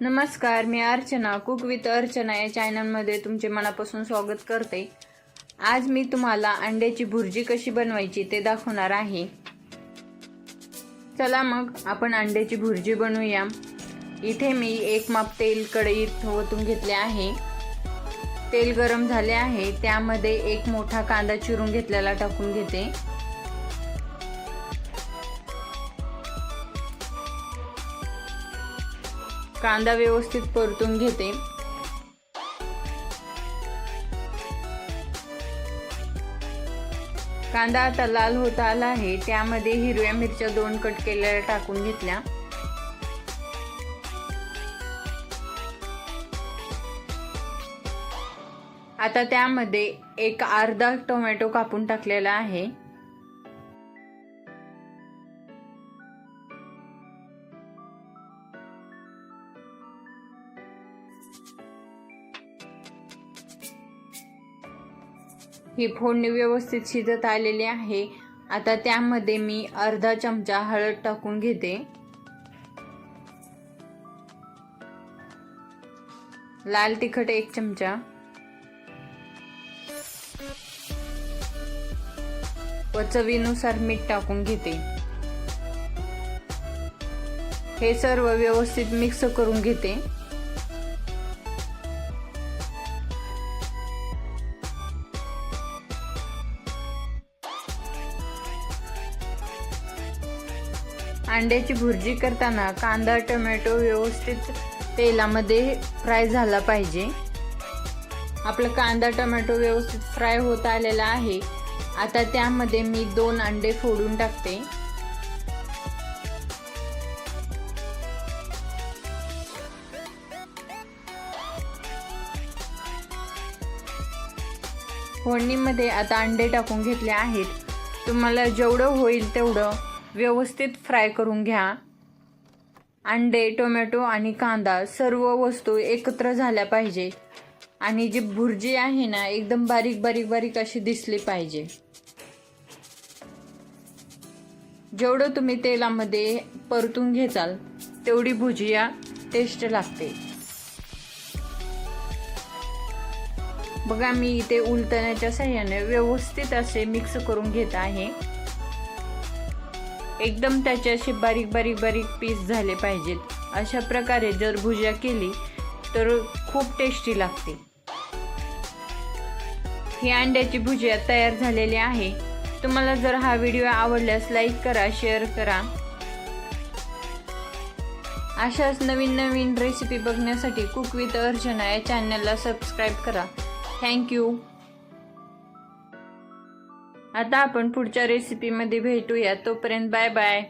नमस्कार मी Archana cook with Archana या चॅनलमध्ये तुमचे मनापासून स्वागत करते. आज मी तुम्हाला अंड्याची भुर्जी कशी बनवायची ते दाखवणार आहे. चला मग आपण अंड्याची भुर्जी बनवूया. इथे मी एक माप तेल कढईत ओतून घेतले आहे. तेल गरम झाले आहे. त्यामध्ये एक मोठा कांदा चिरून घेतलेला टाकून घेते. कांदा व्यवस्थित परतून घेते. कांदा आता लाल होत आला आहे त्यामध्ये हिरव्या मिरच्या दोन कट केलेल्या टाकून घेतल्या. आता त्यामध्ये एक अर्धा टोमॅटो कापून टाकलेला आहे. ही फोडणी व्यवस्थित शिजत आलेली आहे. आता त्यामध्ये मी अर्धा चमचा हळद टाकून घेते. लाल तिखट एक चमचा. व चवीनुसार मीठ टाकून घेते. हे सर्व व्यवस्थित मिक्स करून घेते. अंड्याची भुर्जी करताना कांदा टोमॅटो व्यवस्थित तेलामध्ये फ्राय झाला पाहिजे. आपला कांदा टोमॅटो व्यवस्थित फ्राय होत आलेला आहे. आता त्यामध्ये मी दोन अंडे फोडून टाकते. फोडणीमध्ये आता अंडे टाकून घेतले आहेत. तुम्हाला जेवढं होईल तेवढं व्यवस्थित फ्राय करून घ्या. अंडे टोमॅटो आणि कांदा सर्व वस्तू एकत्र झाल्या पाहिजे. आणि जी भुर्जी आहे ना एकदम बारीक बारीक बारीक अशी दिसली पाहिजे. जेवढं तुम्ही तेलामध्ये परतून घेचाल तेवढी भुजिया टेस्ट लागते. बघा मी इथे उलटण्याच्या सहाय्याने व्यवस्थित असे मिक्स करून घेत आहे. एकदम त्याचे असे बारीक बारीक बारीक पीस झाले पाहिजेत. अशा प्रकारे जर भुजिया केली तर खूप टेस्टी लागते. ही अंड्याची भुजिया तयार झालेली आहे. तुम्हाला जर हा व्हिडिओ आवडल्यास लाईक करा शेअर करा. अशाच नवीन नवीन रेसिपी बघण्यासाठी कुक विथ अर्चना या चॅनलला सबस्क्राईब करा. थँक्यू आता आपण पुढच्या रेसिपीमध्ये भेटूया. तोपर्यंत बाय बाय